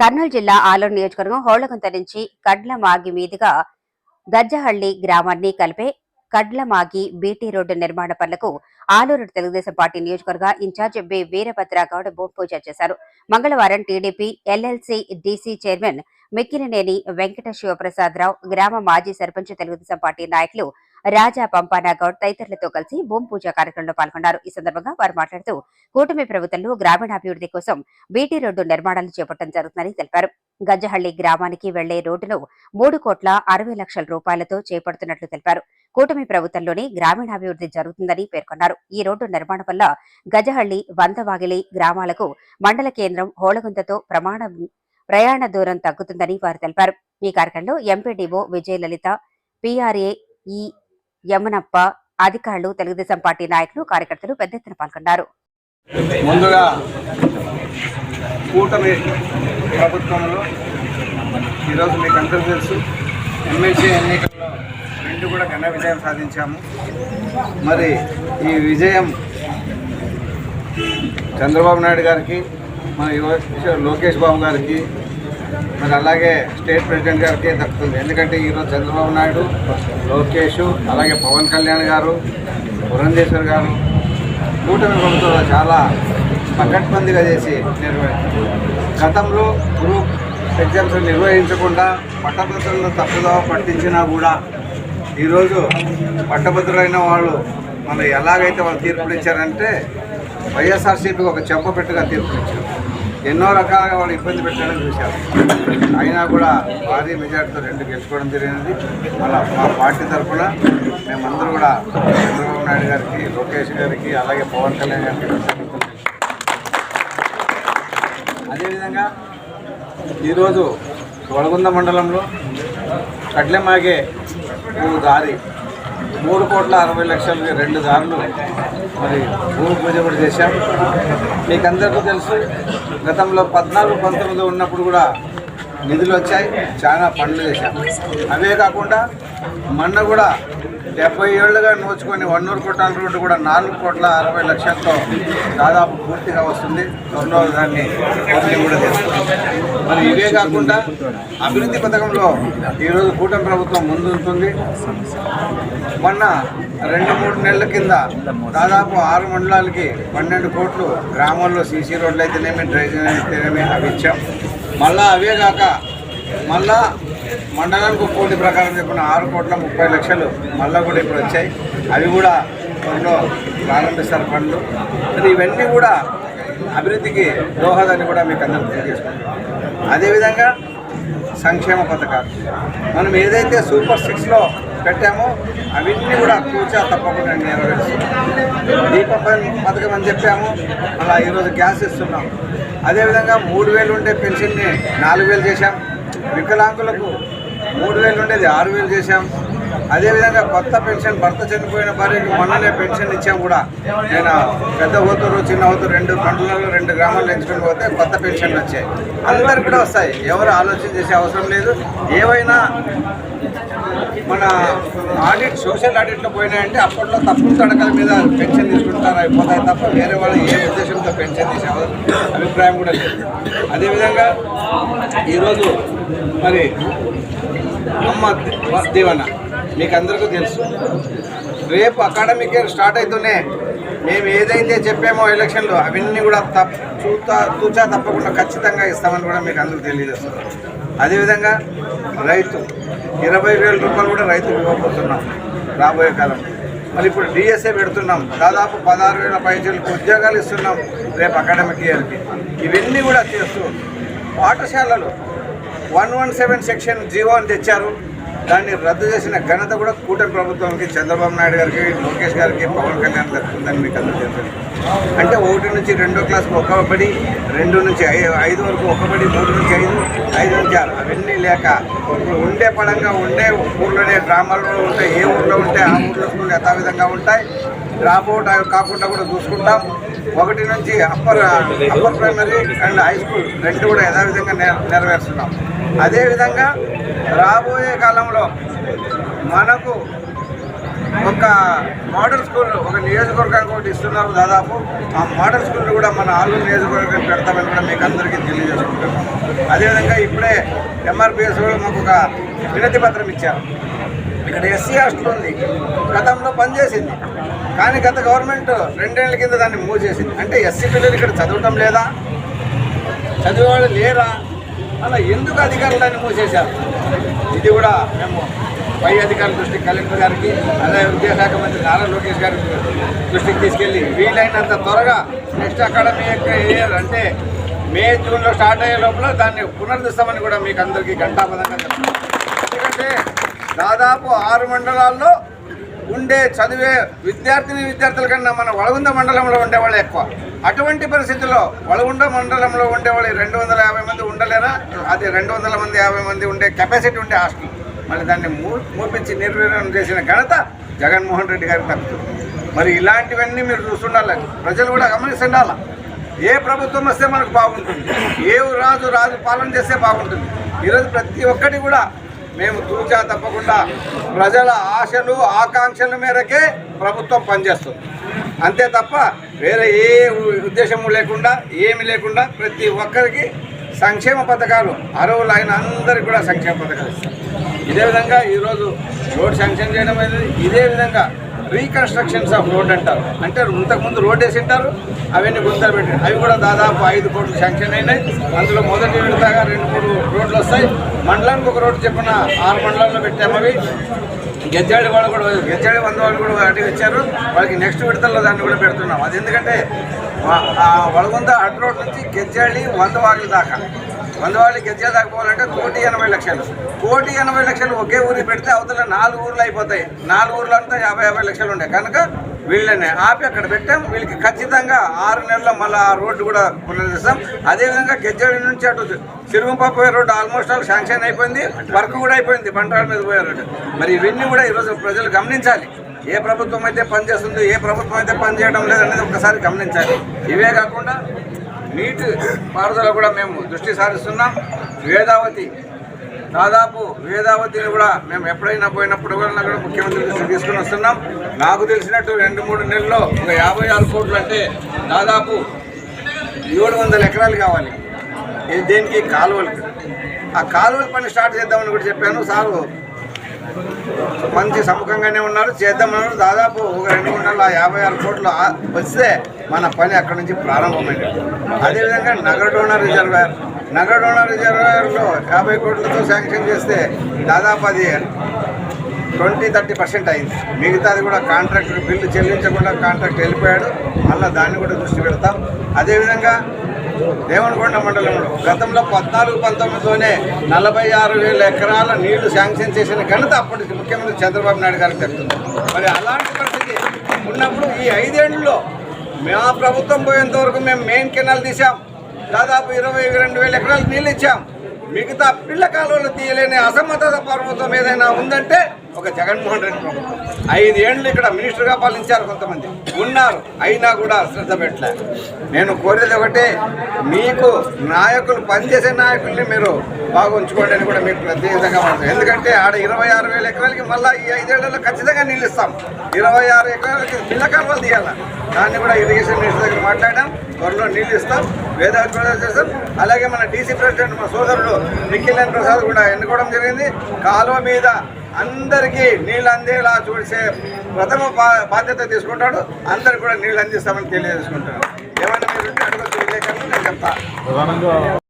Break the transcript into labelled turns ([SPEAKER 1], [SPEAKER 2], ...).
[SPEAKER 1] కర్నూలు జిల్లా ఆలూరు నియోజకవర్గం హోళగుంత నుంచి కడ్లమాగి మీదుగా గజ్జహళ్ళి గ్రామాన్ని కలిపే కడ్లమాగి బీటీ రోడ్డు నిర్మాణ పనులకు ఆలూరు తెలుగుదేశం పార్టీ నియోజకవర్గ ఇన్ఛార్జ్ బి వీరభద్రగౌడ్ భూమి పూజ చేశారు. మంగళవారం TDP LLC DC chairman Mikkinaneni Venkata Sivaprasada Rao గ్రామ మాజీ సర్పంచ్ తెలుగుదేశం పార్టీ నాయకులు రాజా పంపానాగౌడ్ తదితరులతో కలిసి భూమి పూజ కార్యక్రమంలో పాల్గొన్నారు. ఈ సందర్భంగా వారు మాట్లాడుతూ కూటమి ప్రభుత్వంలో గ్రామీణాభివృద్ధి కోసం బీటీ రోడ్డు నిర్మాణాలు చేపట్టడం జరుగుతుందని తెలిపారు. గజ్జహళ్ళి గ్రామానికి వెళ్ళే రోడ్డును మూడు కోట్ల అరవై లక్షల రూపాయలతో చేపడుతున్నట్లు తెలిపారు. కూటమి ప్రభుత్వంలోనే గ్రామీణాభివృద్ధి జరుగుతుందని పేర్కొన్నారు. ఈ రోడ్డు నిర్మాణం వల్ల గజహళ్ళి వందవాగిలి గ్రామాలకు మండల కేంద్రం హోళగుంతతో ప్రమాణ ప్రయాణ దూరం తగ్గుతుందని వారు తెలిపారు. ఈ కార్యక్రమంలో ఎంపీడీఓ విజయలలిత పీఆర్ఏ ఈ యమునప్ప అధికారులు తెలుగుదేశం పార్టీ నాయకులు కార్యకర్తలు పెద్ద ఎత్తున పాల్గొన్నారు.
[SPEAKER 2] ముందుగా కూటమి ప్రభుత్వంలో ఈరోజు మీకు అందరూ తెలుసు ఎమ్మెల్సీ ఎన్నికల్లో రెండు కూడా ఘన విజయం సాధించాము. మరి ఈ విజయం చంద్రబాబు నాయుడు గారికి మన యువ లోకేష్ బాబు గారికి మరి అలాగే స్టేట్ ప్రెసిడెంట్ గారికి దక్కుతుంది. ఎందుకంటే ఈరోజు చంద్రబాబు నాయుడు లోకేష్ అలాగే పవన్ కళ్యాణ్ గారు పురంధేశ్వర్ గారు కూటమి ప్రభుత్వంలో చాలా పకడ్బందీగా చేసి నిర్వహించారు. గతంలో గ్రూప్ ఎగ్జామ్స్ నిర్వహించకుండా పట్టభద్రులను తప్పుదోవ పట్టించినా కూడా ఈరోజు పట్టభద్రులైన వాళ్ళు మనం ఎలాగైతే వాళ్ళు తీర్పునిచ్చారంటే వైఎస్ఆర్సీపీకి ఒక చెంప పెట్టుగా తీర్పునిచ్చారు ఎన్నో రకాలుగా వాళ్ళు ఇబ్బంది పెట్టడం చూశారు. అయినా కూడా భారీ మెజార్టీతో రెండు గెలుచుకోవడం జరిగినది. మళ్ళా మా పార్టీ తరఫున మేమందరూ కూడా చంద్రబాబు నాయుడు గారికి లోకేష్ గారికి అలాగే పవన్ కళ్యాణ్ గారికి అదేవిధంగా ఈరోజు వడగుంద మండలంలో కడ్లెమాగే దారి మూడు కోట్ల అరవై లక్షలకి రెండు దారులు మరి భూమి పూజ కూడా చేశాం. మీకు అందరికీ తెలుసు గతంలో పద్నాలుగు పంతొమ్మిది ఉన్నప్పుడు కూడా నిధులు వచ్చాయి చాలా పనులు చేశాం. అవే కాకుండా మొన్న కూడా డెబ్బై ఏళ్ళుగా నోచుకొని వన్నూరు కోటాల రోడ్డు కూడా నాలుగు కోట్ల అరవై లక్షలతో దాదాపు పూర్తిగా వస్తుంది. త్వరలో దాన్ని పూర్తి కూడా చేస్తుంది మరి ఇవే కాకుండా అభివృద్ధి పథకంలో ఈరోజు కూటమి ప్రభుత్వం ముందుంటుంది. మొన్న రెండు మూడు నెలల కింద దాదాపు ఆరు మండలాలకి పన్నెండు కోట్లు గ్రామాల్లో సీసీ రోడ్లు అయితేనేమి డ్రైనేజ్ అయితేనేమి అవి ఇచ్చాం. మళ్ళా అవే కాక మళ్ళా మండలానికి ఒక కోటి ప్రకారం చెప్పిన ఆరు కోట్ల ముప్పై లక్షలు మళ్ళీ కూడా ఇప్పుడు వచ్చాయి. అవి కూడా త్వరలో ప్రారంభిస్తారు పనులు. మరి ఇవన్నీ కూడా అభివృద్ధికి దోహదాన్ని కూడా మీకు అందరూ తెలియజేసుకుంటాం అదేవిధంగా సంక్షేమ పథకాలు. మనం ఏదైతే సూపర్ సిక్స్లో పెట్టామో అవన్నీ కూడా కూర్చా తప్పకుండా నెరవేరుస్తున్నాం దీప పథకం అని చెప్పాము అలా ఈరోజు గ్యాస్ ఇస్తున్నాం. అదేవిధంగా మూడు వేలు ఉండే పెన్షన్ని నాలుగు వేలు చేశాం. వికలాంగులకు మూడు వేలు ఉండేది ఆరు వేలు చేశాం. అదేవిధంగా కొత్త పెన్షన్ భర్త చనిపోయిన భార్యకి మొన్ననే పెన్షన్ ఇచ్చాం కూడా. నేను పెద్ద ఓతూరు చిన్న ఓతూరు రెండు మండలాల్లో రెండు గ్రామాలు ఎంచుకుని పోతే కొత్త పెన్షన్లు వచ్చాయి. అందరు కూడా వస్తాయి. ఎవరు ఆలోచన చేసే అవసరం లేదు. ఏవైనా మన ఆడిట్ సోషల్ ఆడిట్లో పోయినాయంటే అప్పట్లో తప్పుడు తడకల మీద పెన్షన్ తీసుకుంటారు అయిపోతాయి తప్ప వేరే వాళ్ళు ఏ ఉద్దేశంతో పెన్షన్ తీసే అభిప్రాయం కూడా లేదు. అదేవిధంగా ఈరోజు మరి అమ్మ దీవన. మీకు అందరికీ తెలుసు. రేపు అకాడమిక్ ఇయర్ స్టార్ట్ అవుతూనే మేము ఏదైతే చెప్పామో ఎలక్షన్లో అవన్నీ కూడా తప్ప చూతా తూచా తప్పకుండా ఖచ్చితంగా ఇస్తామని కూడా మీకు అందరికీ తెలియజేస్తారు అదేవిధంగా రైతు ఇరవై వేల రూపాయలు కూడా రైతు ఇవ్వబోతున్నాం రాబోయే కాలం. మరి ఇప్పుడు డిఎస్ఏ పెడుతున్నాం. దాదాపు పదహారు వేల పైచలకు ఉద్యోగాలు ఇస్తున్నాం రేపు అకాడమిక్ ఇయర్కి. ఇవన్నీ కూడా చేస్తూ పాఠశాలలు one one seven section GO అని తెచ్చారు. దాన్ని రద్దు చేసిన ఘనత కూడా కూటమి ప్రభుత్వానికి చంద్రబాబు నాయుడు గారికి లోకేష్ గారికి పవన్ కళ్యాణ్ దక్కుతుందని మీకు అందరూ తెలుసు. అంటే ఒకటి నుంచి రెండో క్లాస్కి ఒక బడి రెండు నుంచి ఐ- ఐదు వరకు ఒక బడి మూడు నుంచి ఐదు ఐదు నుంచి ఆరు అవన్నీ లేక ఉండే పడంగా ఉండే ఊర్లోనే గ్రామాల్లో ఉంటాయి ఏ ఊర్లో ఉంటే ఆ ఊర్లో స్కూల్ యథావిధంగా ఉంటాయి. డ్రాప్ అవుట్ కాకుండా కూడా చూసుకుంటాం. ఒకటి నుంచి upper upper primary and high school రెండు కూడా యథావిధంగా నెరవేరుస్తున్నాం. అదేవిధంగా రాబోయే కాలంలో మనకు ఒక మోడల్ స్కూల్ ఒక నియోజకవర్గానికి ఒకటి ఇస్తున్నారు దాదాపు. ఆ మోడల్ స్కూల్ కూడా మన ఆలూరు నియోజకవర్గం పెడతామని కూడా మీకు అందరికీ తెలియజేసుకుంటున్నాం. అదేవిధంగా ఇప్పుడే ఎంఆర్పిఎస్ కూడా మాకు ఒక వినతి పత్రం ఇచ్చారు. ఇక్కడ ఎస్సీ హాస్టల్ ఉంది. గతంలో పనిచేసింది. కానీ గత గవర్నమెంట్ రెండేళ్ళ కింద దాన్ని మూవ్ చేసింది. అంటే ఎస్సీ పిల్లలు ఇక్కడ చదవటం లేదా? చదివేవాళ్ళు లేరా? అలా ఎందుకు అధికారులు దాన్ని మూసేశారు ఇది కూడా మేము పై అధికారుల దృష్టికి కలెక్టర్ గారికి అదే విద్యాశాఖ మంత్రి నారా లోకేష్ గారి దృష్టికి తీసుకెళ్ళి వీలైనంత త్వరగా నెక్స్ట్ అకాడమీ యొక్క అంటే మే జూన్లో స్టార్ట్ అయ్యే లోపల దాన్ని పునరుద్ధరిస్తామని కూడా మీకు అందరికీ ఘంటాపదంగా చెప్తున్నాను ఎందుకంటే దాదాపు ఆరు మండలాల్లో ఉండే చదివే విద్యార్థిని విద్యార్థుల కన్నా మన వಳగుంద మండలంలో ఉండేవాళ్ళు ఎక్కువ. అటువంటి పరిస్థితుల్లో వడగుండ మండలంలో ఉండేవాళ్ళు రెండు వందల యాభై మంది ఉండలేరా? అది రెండు వందల మంది యాభై మంది ఉండే కెపాసిటీ ఉండే హాస్టల్. మళ్ళీ దాన్ని మూ మూపించి నిర్వీర్యం చేసిన ఘనత జగన్మోహన్ రెడ్డి గారికి తప్పుతుంది మరి ఇలాంటివన్నీ మీరు చూస్తుండాలి. ప్రజలు కూడా గమనిస్తుండాల. ఏ ప్రభుత్వం వస్తే మనకు బాగుంటుంది. ఏ రాజు రాజు పాలన చేస్తే బాగుంటుంది. ఈరోజు ప్రతి ఒక్కటి కూడా మేము తూచా తప్పకుండా ప్రజల ఆశలు ఆకాంక్షల మేరకే ప్రభుత్వం పనిచేస్తుంది. అంతే తప్ప వేరే ఏ ఉద్దేశము లేకుండా ఏమి లేకుండా ప్రతి ఒక్కరికి సంక్షేమ పథకాలు అర్హులు అయిన అందరికి కూడా సంక్షేమ పథకాలు ఇస్తారు ఇదే విధంగా ఈరోజు రోడ్ శాంక్షన్ చేయడం అనేది ఇదే విధంగా రీకన్స్ట్రక్షన్స్ ఆఫ్ రోడ్ అంటారు. అంటే ఇంతకుముందు రోడ్ వేసి ఉంటారు అవన్నీ గుంతలు పెట్టారు. అవి కూడా దాదాపు ఐదు కోట్లు శాంక్షన్ అయినాయి. అందులో మొదటి విడతగా రెండు మూడు రోడ్లు వస్తాయి. మండలానికి ఒక రోడ్డు చెప్పిన ఆరు మండలాల్లో పెట్టాము అవి. గెజ్జాడి వాళ్ళు కూడా గెజ్జాడి వంద వాళ్ళు కూడా అటు ఇచ్చారు వాళ్ళకి నెక్స్ట్ విడతల్లో దాన్ని కూడా పెడుతున్నాం. అది ఎందుకంటే ఆ వడగొంద అటు రోడ్ నుంచి గెజ్జాడి వంద వాగుల దాకా. వంద వాళ్ళు గెజ్జా పోవాలంటే కోటి ఎనభై లక్షలు. కోటి ఎనభై లక్షలు ఒకే ఊరికి పెడితే అవతల నాలుగు ఊర్లు అయిపోతాయి. నాలుగు ఊర్లు అంతా యాభై యాభై లక్షలు ఉండే. కనుక వీళ్ళని ఆపి అక్కడ పెట్టాం. వీళ్ళకి ఖచ్చితంగా ఆరు నెలల మళ్ళీ ఆ రోడ్డు కూడా పునరుద్ధరిస్తాం అదేవిధంగా గెజ్జడి నుంచి అటు సిరుగుంప పోయే రోడ్డు ఆల్మోస్ట్ ఆల్ శాంక్షన్ అయిపోయింది. వర్క్ కూడా అయిపోయింది. బంటాల మీద పోయే రోడ్డు. మరి ఇవన్నీ కూడా ఈరోజు ప్రజలు గమనించాలి. ఏ ప్రభుత్వం అయితే పనిచేస్తుందో ఏ ప్రభుత్వం అయితే పనిచేయడం లేదనేది ఒకసారి గమనించాలి. ఇవే కాకుండా నీటి పారుదల కూడా మేము దృష్టి సారిస్తున్నాం. వేదావతి దాదాపు వేదావతిని కూడా మేము ఎప్పుడైనా పోయినప్పుడు కూడా ముఖ్యమంత్రి దృష్టికి తీసుకుని వస్తున్నాం. నాకు తెలిసినట్టు రెండు మూడు నెలల్లో ఒక యాభై ఆరు కోట్లు అంటే దాదాపు ఏడు వందల ఎకరాలు కావాలి. ఇది దేనికి? కాలువలకి. ఆ కాలువల పని స్టార్ట్ చేద్దామని కూడా చెప్పాను. సారు మంచి సముఖంగానే ఉన్నారు. చేద్దామన్నారు. దాదాపు ఒక రెండు మూడు నెలల యాభై ఆరు కోట్లు వస్తే మన పని అక్కడ నుంచి ప్రారంభమైంది అదేవిధంగా నగడోన రిజర్వాయర్. నగడోన రిజర్వాయర్లో యాభై కోట్లతో శాంక్షన్ చేస్తే దాదాపు అది ట్వంటీ థర్టీ పర్సెంట్ అయింది. మిగతాది కూడా కాంట్రాక్టర్ బిల్లు చెల్లించకుండా కాంట్రాక్ట్ వెళ్ళిపోయాడు. మళ్ళీ దాన్ని కూడా దృష్టి పెడతాం. అదేవిధంగా దేవనకొండ మండలంలో గతంలో పద్నాలుగు పంతొమ్మిదిలోనే నలభై ఆరు వేల ఎకరాల నీళ్ళు శాంక్షన్ చేసిన ఘనత అప్పటి ముఖ్యమంత్రి చంద్రబాబు నాయుడు గారికి చెప్తుంది మరి అలాంటి పరిస్థితి ఉన్నప్పుడు ఈ ఐదేళ్ళలో మా ప్రభుత్వం పోయేంత వరకు మేము మెయిన్ కెనాల్ తీసాం దాదాపు ఇరవై రెండు వేల ఎకరాలకు నీళ్ళు ఇచ్చాం. మిగతా పిల్ల కాలువలు తీయలేని అసమర్థత పర్వతం ఏదైనా ఉందంటే ఒక జగన్మోహన్ రెడ్డి ప్రభుత్వం. ఐదేళ్ళు ఇక్కడ మినిస్టర్గా పాలించారు కొంతమంది. ఉన్నారు. అయినా కూడా శ్రద్ధ పెట్టలే. నేను కోరేది ఒకటే మీకు నాయకులు పనిచేసే నాయకుల్ని మీరు బాగా ఉంచుకోండి అని కూడా మీకు ప్రత్యేకంగా పడుతుంది ఎందుకంటే ఆడ ఇరవై ఆరు వేల ఎకరాలకి మళ్ళీ ఈ ఐదేళ్ళలో ఖచ్చితంగా నీళ్ళు ఇస్తాం. ఇరవై ఆరు ఎకరాలకి పిల్ల కాలువలు తీయాలి? దాన్ని కూడా ఇరిగేషన్ మినిస్టర్ దగ్గర మాట్లాడాం. త్వరలో నీళ్ళు ఇస్తాం. వేదాంత ప్రసాద్ చేస్తాం. అలాగే మన డీసీ ప్రెసిడెంట్ మన సోదరుడు నిఖిలేన్ ప్రసాద్ కూడా ఎన్నుకోవడం జరిగింది. కాలువ మీద అందరికీ నీళ్ళు అందేలా చూసే ప్రథమ బా- బాధ్యత తీసుకుంటాడు. అందరికి కూడా నీళ్ళు అందిస్తామని తెలియజేసుకుంటాడు ఏమైనా మీరు అడగచ్చు విలేకరులు నేను చెప్తాను